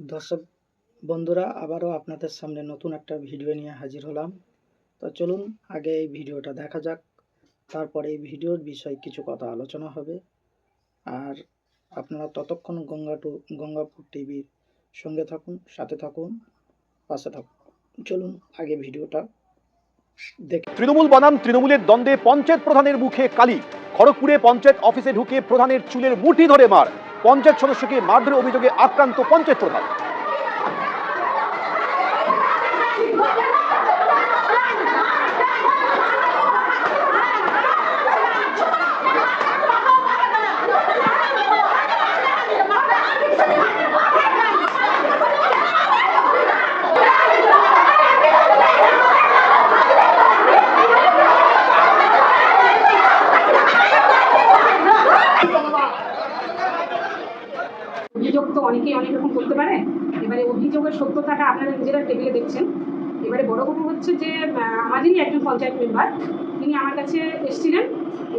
দর্শক বন্ধুরা, আবারও আপনাদের সামনে নতুন একটা ভিডিও নিয়ে হাজির হলাম। তো চলুন, আগে এই ভিডিওটা দেখা যাক। তারপরে এই ভিডিওর বিষয়ে কিছু কথা আলোচনা হবে। আর আপনারা ততক্ষণ গঙ্গা টু, গঙ্গাপুর টিভির সঙ্গে থাকুন, সাথে থাকুন, পাশে থাকুন। চলুন, আগে ভিডিওটা দেখে তৃণমূল বনাম তৃণমূলের দ্বন্দ্বে পঞ্চায়েত প্রধানের মুখে কালি। খড়গপুরে পঞ্চায়েত অফিসে ঢুকে প্রধানের চুলের মুঠি ধরে মার। পঞ্চায়েত সদস্যকে মারধরের অভিযোগে আক্রান্ত পঞ্চায়েত প্রধান অভিযোগ তো অনেকেই অনেক রকম করতে পারে। এবারে অভিযোগের সত্যতাটা আপনারা নিজেরা টেবিলে দেখছেন। এবারে বড় কথা হচ্ছে যে আমাদেরই একজন পঞ্চায়েত মেম্বার। তিনি আমার কাছে এসেছিলেন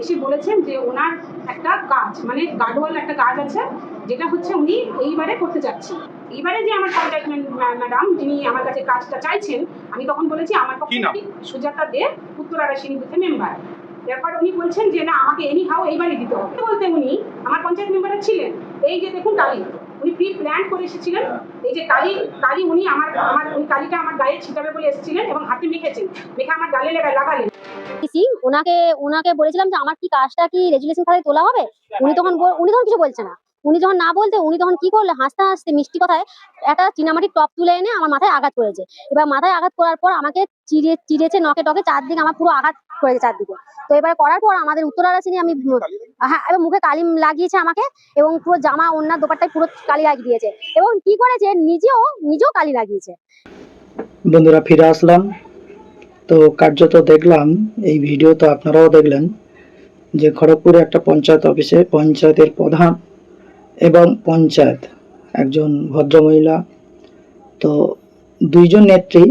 এসে বলেছেন যে ওনার একটা কাজ মানে গার্ডওয়াল একটা কাজ আছে যেটা হচ্ছে উনি এইবারে করতে যাচ্ছেন এইবারে যে আমার পঞ্চায়েত ম্যাডাম যিনি আমার কাছে কাজটা চাইছেন আমি তখন বলেছি আমার পক্ষে সুজাতা দে উত্তরারা বুথে মেম্বার। এরপর উনি বলছেন যে, না, আমাকে এনি হাও এইবারই দিতে হবে। বলতে উনি? আমার পঞ্চায়েত মেম্বারে ছিলেন। এই যে দেখুন টালি উনি প্রি প্ল্যান করে এসেছিলেন। এই যে কালি কালি উনি আমার আমার ওই কালিটা আমার গায়ে ছিটাবে বলে এসেছিলেন এবং হাতে মেখেছেন। মেখে আমার গালে লাগা, লাগালেন। ওনাকে ওনাকে বলেছিলাম যে, আমার কি কাজটা কি রেজুলেশন খাতায় তোলা হবে? উনি তখন উনি তখন কিছু বলছে না। উনি যখন না বলতে, উনি তখন কি করলে হাসতে হাসতে মিষ্টি কথায় একটা চীনামাটির টপ তুলে এনে আমার মাথায় আঘাত করেছে। এবার মাথায় আঘাত করার পর আমাকে চিড়ে, চিড়েছে নকে টকে চারদিকে আমার পুরো আঘাত করেছে চারদিকে। তো এবার করার পর আমাদের উত্তরারা চিনি আমি হ্যাঁ এবার মুখে কালি লাগিয়েছে আমাকে এবং পুরো জামা ওনার দোপারটায় পুরো কালি লাগিয়ে দিয়েছে। এবং কি করেছে? নিজেও নিজেও কালি লাগিয়েছে। বন্ধুরা, ফিরে আসলাম। তো কার্যত দেখলাম, এই ভিডিও তো আপনারাও দেখলেন, যে খড়গপুরে একটা পঞ্চায়েত অফিসে পঞ্চায়েতের প্রধান এবং পঞ্চায়েত একজন ভদ্রমহিলা। তো দুইজন নেত্রী,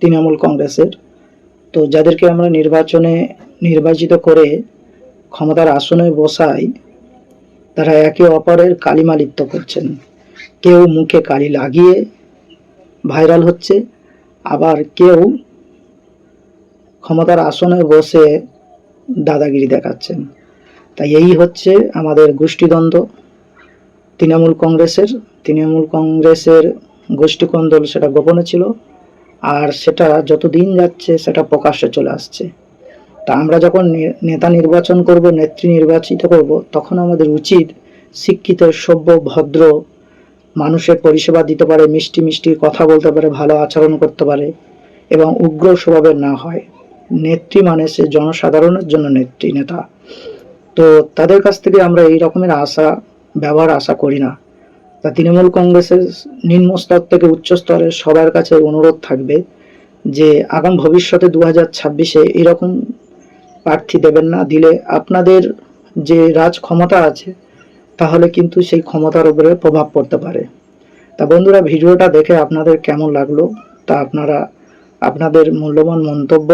তৃণমূল কংগ্রেসের। তো যাদেরকে আমরা নির্বাচনে নির্বাচিত করে ক্ষমতার আসনে বসাই, তারা একে অপরের কালিমালিপ্ত করছেন। কেউ মুখে কালি লাগিয়ে ভাইরাল হচ্ছে, আবার কেউ ক্ষমতার আসনে বসে দাদাগিরি দেখাচ্ছেন। তাই এই হচ্ছে আমাদের গোষ্ঠীদ্বন্দ্ব। তৃণমূল কংগ্রেসের তৃণমূল কংগ্রেসের গোষ্ঠী গোষ্ঠীকন্দল সেটা গোপনে ছিল। আর সেটা যত দিন যাচ্ছে, সেটা প্রকাশ্যে চলে আসছে। তা আমরা যখন নেতা নির্বাচন করব, নেত্রী নির্বাচিত করব, তখন আমাদের উচিত শিক্ষিত সভ্য, ভদ্র মানুষের পরিষেবা দিতে পারে, মিষ্টি মিষ্টি কথা বলতে পারে, ভালো আচরণ করতে পারে এবং উগ্র স্বভাবের না হয়। নেত্রী মানে সে জনসাধারণের জন্য নেত্রী, নেতা। তো তাদের কাছ থেকে আমরা এই রকমের আশা, ব্যবহার আশা করি না। তা তৃণমূল কংগ্রেসের নিম্ন স্তর থেকে উচ্চ স্তরের সবার কাছে অনুরোধ থাকবে যে আগাম ভবিষ্যতে দু হাজার ছাব্বিশে এরকম প্রার্থী দেবেন না। দিলে আপনাদের যে রাজ ক্ষমতা আছে, তাহলে কিন্তু সেই ক্ষমতার উপরে প্রভাব পড়তে পারে। তা বন্ধুরা, ভিডিওটা দেখে আপনাদের কেমন লাগল তা আপনারা আপনাদের মূল্যবান মন্তব্য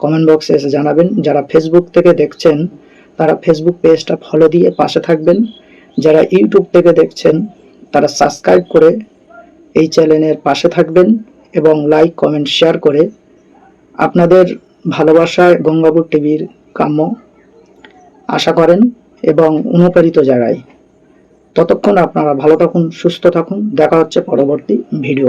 কমেন্ট বক্সে এসে জানাবেন। যারা ফেসবুক থেকে দেখছেন, তারা ফেসবুক পেজটা ফলো দিয়ে পাশে থাকবেন। যারা ইউটিউব থেকে দেখছেন, তারা সাবস্ক্রাইব করে এই চ্যানেলের পাশে থাকবেন এবং লাইক কমেন্ট শেয়ার করে আপনাদের ভালোবাসায় গঙ্গাপুর টিভির কাম্য আশা করেন এবং অনুপ্রেরিত জায়গায় ততক্ষণ আপনারা ভালো থাকুন, সুস্থ থাকুন। দেখা হচ্ছে পরবর্তী ভিডিও